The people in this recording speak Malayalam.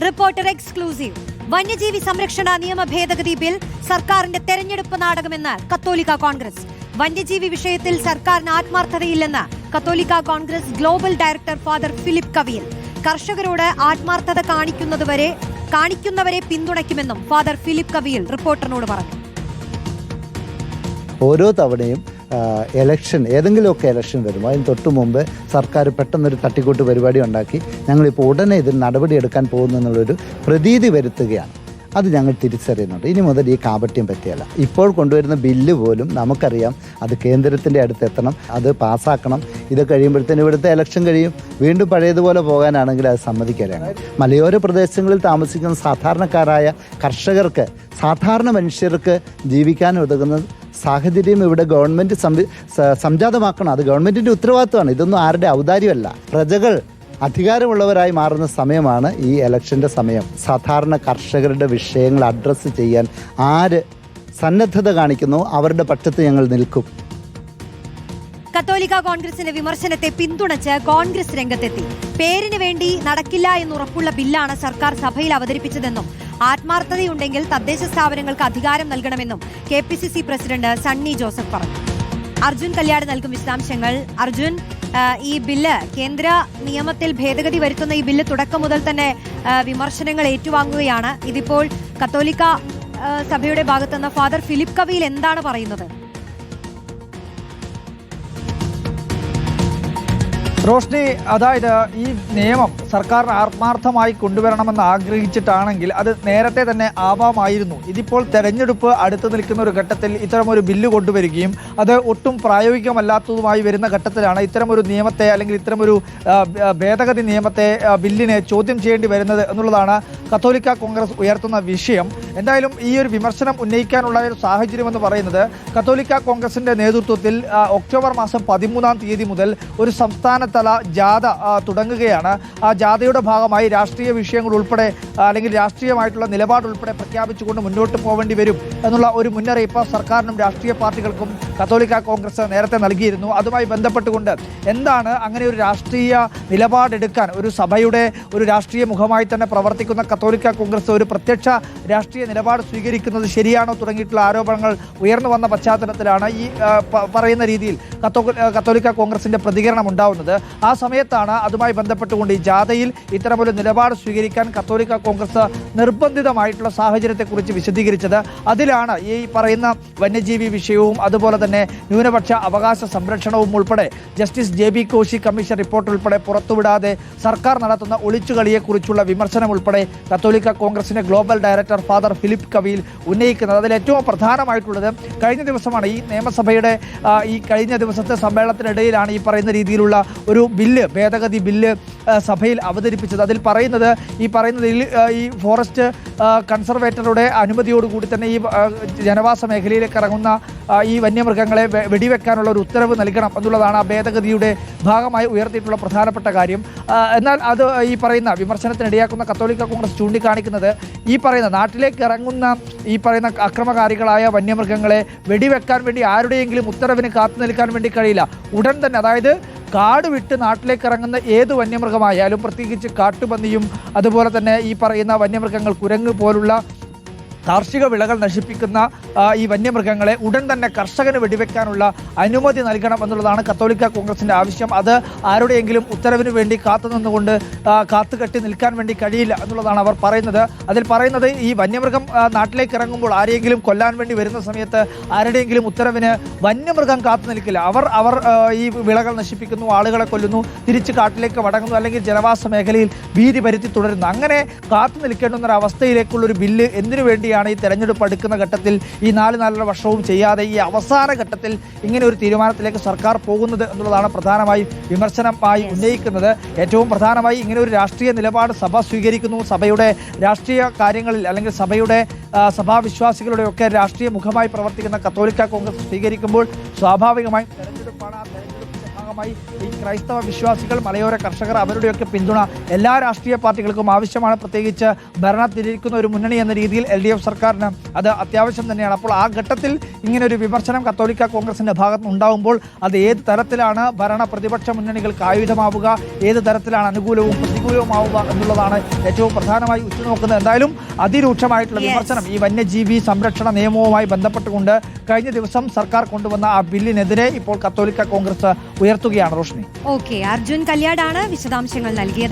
Reporter exclusive. വന്യജീവി സംരക്ഷണ നിയമ ഭേദഗതി ബിൽ സർക്കാരിന്റെ തെരഞ്ഞെടുപ്പ് നാടകമെന്ന് കത്തോലിക്ക കോൺഗ്രസ്. വന്യജീവി വിഷയത്തിൽ സർക്കാരിന് ആത്മാർത്ഥതയില്ലെന്ന് കത്തോലിക്ക Congress global director father Philip Kaviyal. കർഷകരോട് ആത്മാർത്ഥത കാണിക്കുന്നതുവരെ കാണിക്കുന്നവരെ പിന്തുണയ്ക്കുമെന്നും ഫാദർ ഫിലിപ്പ് കവിയൽ റിപ്പോർട്ടറിനോട് പറഞ്ഞു. ഓരോ തവണയും എലക്ഷൻ ഏതെങ്കിലുമൊക്കെ എലക്ഷൻ വരും അതിന് തൊട്ട് മുമ്പ് സർക്കാർ പെട്ടെന്നൊരു തട്ടിക്കൂട്ട് പരിപാടി ഉണ്ടാക്കി ഞങ്ങളിപ്പോൾ ഉടനെ ഇതിന് നടപടിയെടുക്കാൻ പോകുന്നു എന്നുള്ളൊരു പ്രതീതി വരുത്തുകയാണ്. അത് ഞങ്ങൾ തിരിച്ചറിയുന്നുണ്ട്. ഇനി മുതൽ ഈ കാപട്യം പറ്റിയല്ല. ഇപ്പോൾ കൊണ്ടുവരുന്ന ബില്ല് പോലും നമുക്കറിയാം. അത് കേന്ദ്രത്തിന്റെ അടുത്ത് എത്തണം. അത് പാസ്സാക്കണം. ഇത് കഴിയുമ്പോഴത്തേന് ഇവിടുത്തെ ഇലക്ഷൻ കഴിയും. വീണ്ടും പഴയതുപോലെ പോകാനാണെങ്കിൽ അത് സമ്മതിക്കാനാണ് മലയോര പ്രദേശങ്ങളിൽ താമസിക്കുന്ന സാധാരണക്കാരായ കർഷകർക്ക് സാധാരണ മനുഷ്യർക്ക് ജീവിക്കാൻ ഉതകുന്ന സാഹചര്യം ഇവിടെ ഗവൺമെന്റ് സംജാതമാക്കണം. അത് ഗവൺമെന്റിന്റെ ഉത്തരവാദിത്വമാണ്. ഇതൊന്നും ആരുടെ ഔദാര്യമല്ല. പ്രജകൾ അധികാരമുള്ളവരായി മാറുന്ന സമയമാണ് ഈ ഇലക്ഷന്റെ സമയം. സാധാരണ കർഷകരുടെ വിഷയങ്ങൾ അഡ്രസ്സ് ചെയ്യാൻ ആര് സന്നദ്ധത കാണിക്കുന്നു അവരുടെ പക്ഷത്ത് ഞങ്ങൾ നിൽക്കും. കത്തോലിക്ക കോൺഗ്രസിന്റെ വിമർശനത്തെ പിന്തുണച്ച് കോൺഗ്രസ് രംഗത്തെത്തി. പേരിന് വേണ്ടി നടക്കില്ല എന്നുറപ്പുള്ള ബില്ലാണ് സർക്കാർ സഭയിൽ അവതരിപ്പിച്ചതെന്നും ആത്മാർത്ഥതയുണ്ടെങ്കിൽ തദ്ദേശ സ്ഥാപനങ്ങൾക്ക് അധികാരം നൽകണമെന്നും K P C C president Sunny Joseph പറഞ്ഞു. അർജുൻ കല്യാട് നൽകും വിശദാംശങ്ങൾ. അർജുൻ ഈ ബില്ല് കേന്ദ്ര നിയമത്തിൽ ഭേദഗതി വരുത്തുന്ന ഈ ബില്ല് തുടക്കം മുതൽ തന്നെ വിമർശനങ്ങൾ ഏറ്റുവാങ്ങുകയാണ്. ഇതിപ്പോൾ കത്തോലിക്ക സഭയുടെ ഭാഗത്തുനിന്ന് ഫാദർ ഫിലിപ്പ് കവിയിൽ എന്താണ് പറയുന്നത്? റോഷ്നി അതായത് ഈ നിയമം സർക്കാർ ആത്മാർത്ഥമായി കൊണ്ടുവരണമെന്ന് ആഗ്രഹിച്ചിട്ടാണെങ്കിൽ അത് നേരത്തെ തന്നെ ആവാമായിരുന്നു. ഇതിപ്പോൾ തെരഞ്ഞെടുപ്പ് അടുത്ത് നിൽക്കുന്ന ഒരു ഘട്ടത്തിൽ ഇത്തരമൊരു ബില്ല് കൊണ്ടുവരികയും അത് ഒട്ടും പ്രായോഗികമല്ലാത്തതുമായി വരുന്ന ഘട്ടത്തിലാണ് ഇത്തരമൊരു നിയമത്തെ അല്ലെങ്കിൽ ഇത്തരമൊരു ഭേദഗതി നിയമത്തെ ബില്ലിനെ ചോദ്യം ചെയ്യേണ്ടി വരുന്നത് എന്നുള്ളതാണ് കത്തോലിക്ക കോൺഗ്രസ് ഉയർത്തുന്ന വിഷയം. എന്തായാലും ഈ ഒരു വിമർശനം ഉന്നയിക്കാനുള്ള ഒരു സാഹചര്യം എന്ന് പറയുന്നത് കത്തോലിക്ക കോൺഗ്രസിന്റെ നേതൃത്വത്തിൽ ഒക്ടോബർ മാസം പതിമൂന്നാം തീയതി മുതൽ ഒരു സംസ്ഥാനതല ജാഥ തുടങ്ങുകയാണ്. ആ ജാഥയുടെ ഭാഗമായി രാഷ്ട്രീയ വിഷയങ്ങൾ ഉൾപ്പെടെ അല്ലെങ്കിൽ രാഷ്ട്രീയമായിട്ടുള്ള നിലപാട് ഉൾപ്പെടെ പ്രഖ്യാപിച്ചുകൊണ്ട് മുന്നോട്ട് പോകേണ്ടി വരും എന്നുള്ള ഒരു മുന്നറിയിപ്പ് സർക്കാരിനും രാഷ്ട്രീയ പാർട്ടികൾക്കും കത്തോലിക്ക കോൺഗ്രസ് നേരത്തെ നൽകിയിരുന്നു. അതുമായി ബന്ധപ്പെട്ടുകൊണ്ട് എന്താണ് അങ്ങനെ ഒരു രാഷ്ട്രീയ നിലപാടെടുക്കാൻ ഒരു സഭയുടെ ഒരു രാഷ്ട്രീയ മുഖമായി തന്നെ പ്രവർത്തിക്കുന്ന കത്തോലിക്ക കോൺഗ്രസ് ഒരു പ്രത്യക്ഷ രാഷ്ട്രീയ നിലപാട് സ്വീകരിക്കുന്നത് ശരിയാണോ തുടങ്ങിയിട്ടുള്ള ആരോപണങ്ങൾ ഉയർന്നു വന്ന പശ്ചാത്തലത്തിലാണ് ഈ പറയുന്ന രീതിയിൽ കത്തോ കത്തോലിക്ക കോൺഗ്രസിന്റെ പ്രതികരണം ഉണ്ടാവുന്നത്. ആ സമയത്താണ് അതുമായി ബന്ധപ്പെട്ടുകൊണ്ട് ഈ ജാഥയിൽ ഇത്തരമൊരു നിലപാട് സ്വീകരിക്കാൻ കത്തോലിക്ക കോൺഗ്രസ് നിർബന്ധിതമായിട്ടുള്ള സാഹചര്യത്തെക്കുറിച്ച് വിശദീകരിച്ചത്. അതിലാണ് ഈ പറയുന്ന വന്യജീവി വിഷയവും അതുപോലെ തന്നെ ന്യൂനപക്ഷ അവകാശ സംരക്ഷണവും ഉൾപ്പെടെ justice J B Koshi commission report ഉൾപ്പെടെ പുറത്തുവിടാതെ സർക്കാർ നടത്തുന്ന ഒളിച്ചുകളിയെക്കുറിച്ചുള്ള വിമർശനം ഉൾപ്പെടെ കത്തോലിക്ക കോൺഗ്രസിന്റെ global director father Philip Kaviyil ഉന്നയിക്കുന്നത്. അതിൽ ഏറ്റവും പ്രധാനമായിട്ടുള്ളത് കഴിഞ്ഞ ദിവസമാണ് ഈ നിയമസഭയുടെ ഈ കഴിഞ്ഞ ദിവസത്തെ സമ്മേളനത്തിനിടയിലാണ് ഈ പറയുന്ന രീതിയിലുള്ള ഒരു ബില്ല് ഭേദഗതി ബില്ല് സഭയിൽ അവതരിപ്പിച്ചത്. അതിൽ പറയുന്നത് ഈ പറയുന്നത് ഈ ഫോറസ്റ്റ് കൺസർവേറ്ററുടെ അനുമതിയോടുകൂടി തന്നെ ഈ ജനവാസ മേഖലയിലേക്ക് ഇറങ്ങുന്ന ഈ വന്യമൃഗങ്ങളെ വെടിവെക്കാനുള്ള ഒരു ഉത്തരവ് നൽകണം എന്നുള്ളതാണ് ആ ഭേദഗതിയുടെ ഭാഗമായി ഉയർത്തിയിട്ടുള്ള പ്രധാനപ്പെട്ട കാര്യം. എന്നാൽ അത് ഈ പറയുന്ന വിമർശനത്തിനിടയാക്കുന്ന കത്തോലിക്ക കോൺഗ്രസ് ചൂണ്ടിക്കാണിക്കുന്നത് ഈ പറയുന്ന നാട്ടിലേക്ക് ഇറങ്ങുന്ന ഈ പറയുന്ന അക്രമകാരികളായ വന്യമൃഗങ്ങളെ വെടിവെക്കാൻ വേണ്ടി ആരുടെയെങ്കിലും ഉത്തരവിന് കാത്തു നിൽക്കാൻ വേണ്ടി കഴിയില്ല. ഉടൻ തന്നെ അതായത് കാട് വിട്ട് നാട്ടിലേക്ക് ഇറങ്ങുന്ന ഏത് വന്യമൃഗമായാലും പ്രത്യേകിച്ച് കാട്ടുപന്നിയും അതുപോലെ തന്നെ ഈ പറയുന്ന വന്യമൃഗങ്ങൾ കുരങ്ങ് പോലുള്ള കാർഷിക വിളകൾ നശിപ്പിക്കുന്ന ഈ വന്യമൃഗങ്ങളെ ഉടൻ തന്നെ കർഷകന് വെടിവെക്കാനുള്ള അനുമതി നൽകണം എന്നുള്ളതാണ് കത്തോലിക്ക കോൺഗ്രസിന്റെ ആവശ്യം. അത് ആരുടെയെങ്കിലും ഉത്തരവിന് വേണ്ടി കാത്തു നിന്നുകൊണ്ട് കാത്തുകെട്ടി നിൽക്കാൻ വേണ്ടി കഴിയില്ല എന്നുള്ളതാണ് അവർ പറയുന്നത്. അതിൽ പറയുന്നത് ഈ വന്യമൃഗം നാട്ടിലേക്ക് ഇറങ്ങുമ്പോൾ ആരെയെങ്കിലും കൊല്ലാൻ വേണ്ടി വരുന്ന സമയത്ത് ആരുടെയെങ്കിലും ഉത്തരവിന് വന്യമൃഗം കാത്തു നിൽക്കില്ല. അവർ അവർ ഈ വിളകൾ നശിപ്പിക്കുന്നു ആളുകളെ കൊല്ലുന്നു തിരിച്ച് കാട്ടിലേക്ക് മടങ്ങുന്നു അല്ലെങ്കിൽ ജനവാസ മേഖലയിൽ ഭീതി പരുത്തി തുടരുന്നു. അങ്ങനെ കാത്തു നിൽക്കേണ്ടുന്ന ഒരു അവസ്ഥയിലേക്കുള്ള ഒരു ബില്ല് എന്തിനു വേണ്ടിയാണ് ഈ തെരഞ്ഞെടുപ്പ് അടുക്കുന്ന ഘട്ടത്തിൽ ഈ നാല് നാലര വർഷവും ചെയ്യാതെ ഈ അവസാന ഘട്ടത്തിൽ ഇങ്ങനെ ഒരു തീരുമാനത്തിലേക്ക് സർക്കാർ പോകുന്നത് എന്നുള്ളതാണ് പ്രധാനമായും വിമർശനമായി ഉന്നയിക്കുന്നത്. ഏറ്റവും പ്രധാനമായി ഇങ്ങനെ ഒരു രാഷ്ട്രീയ നിലപാട് സഭ സ്വീകരിക്കുന്നു. സഭയുടെ രാഷ്ട്രീയ കാര്യങ്ങളിൽ അല്ലെങ്കിൽ സഭയുടെ സഭാവിശ്വാസികളുടെയൊക്കെ രാഷ്ട്രീയ മുഖമായി പ്രവർത്തിക്കുന്ന കത്തോലിക്ക കോൺഗ്രസ് സ്വീകരിക്കുമ്പോൾ സ്വാഭാവികമായും തെരഞ്ഞെടുപ്പാണ് ഭാഗമായി ഈ ക്രൈസ്തവ വിശ്വാസികൾ മലയോര കർഷകർ അവരുടെയൊക്കെ പിന്തുണ എല്ലാ രാഷ്ട്രീയ പാർട്ടികൾക്കും ആവശ്യമാണ്. പ്രത്യേകിച്ച് ഭരണത്തിലിരിക്കുന്ന ഒരു മുന്നണി എന്ന രീതിയിൽ എൽ ഡി എഫ് സർക്കാരിന് അത് അത്യാവശ്യം തന്നെയാണ്. അപ്പോൾ ആ ഘട്ടത്തിൽ ഇങ്ങനെ ഒരു വിമർശനം കത്തോലിക്ക കോൺഗ്രസിന്റെ ഭാഗത്ത് ഉണ്ടാകുമ്പോൾ അത് ഏത് തരത്തിലാണ് ഭരണ പ്രതിപക്ഷ മുന്നണികൾക്ക് ആയുധമാവുക ഏത് തരത്തിലാണ് അനുകൂലവും പ്രതികൂലവുമാവുക എന്നുള്ളതാണ് ഏറ്റവും പ്രധാനമായി ഉറ്റുനോക്കുന്നത്. എന്തായാലും അതിരൂക്ഷമായിട്ടുള്ള. വിമർശനം ഈ വന്യജീവി സംരക്ഷണ നിയമവുമായി ബന്ധപ്പെട്ടുകൊണ്ട് കഴിഞ്ഞ ദിവസം സർക്കാർ കൊണ്ടുവന്ന ആ ബില്ലിനെതിരെ ഇപ്പോൾ കത്തോലിക്ക കോൺഗ്രസ് ഉയർത്തുകയാണ് റോഷ്നി. ഓക്കെ അർജുൻ കല്യാടാണ് വിശദാംശങ്ങൾ നൽകിയത്.